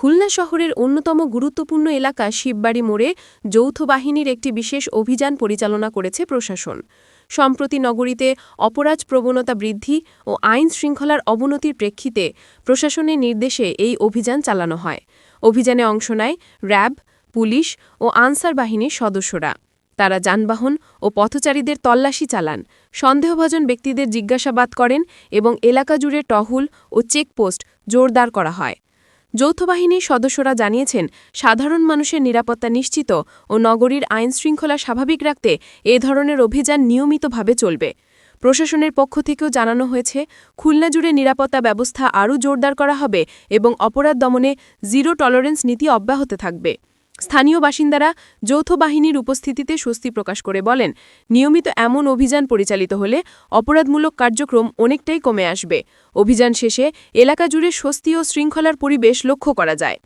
খুলনা শহরের অন্যতম গুরুত্বপূর্ণ এলাকা শিববাড়ি মোড়ে যৌথ বাহিনীর একটি বিশেষ অভিযান পরিচালনা করেছে প্রশাসন। সম্প্রতি নগরীতে অপরাধ প্রবণতা বৃদ্ধি ও আইন শৃঙ্খলার অবনতির প্রেক্ষিতে প্রশাসনের নির্দেশে এই অভিযান চালানো হয়। অভিযানে অংশ নেয় র্যাব, পুলিশ ও আনসার বাহিনীর সদস্যরা। তারা যানবাহন ও পথচারীদের তল্লাশি চালান, সন্দেহভাজন ব্যক্তিদের জিজ্ঞাসাবাদ করেন এবং এলাকা জুড়ে টহল ও চেকপোস্ট জোরদার করা হয়। যৌথ বাহিনীর সদস্যরা জানিয়েছেন, সাধারণ মানুষের নিরাপত্তা নিশ্চিত ও নগরীর আইন শৃঙ্খলা স্বাভাবিক রাখতে এ ধরনের অভিযান নিয়মিতভাবে চলবে। প্রশাসনের পক্ষ থেকেও জানানো হয়েছে, খুলনা জুড়ে নিরাপত্তা ব্যবস্থা আরও জোরদার করা হবে এবং অপরাধ দমনে জিরো টলারেন্স নীতি অব্যাহত থাকবে। স্থানীয় বাসিন্দারা যৌথ বাহিনীর উপস্থিতিতে স্বস্তি প্রকাশ করে বলেন, নিয়মিত এমন অভিযান পরিচালিত হলে অপরাধমূলক কার্যক্রম অনেকটাই কমে আসবে। অভিযান শেষে এলাকা জুড়ে স্বস্তি ও শৃঙ্খলার পরিবেশ লক্ষ্য করা যায়।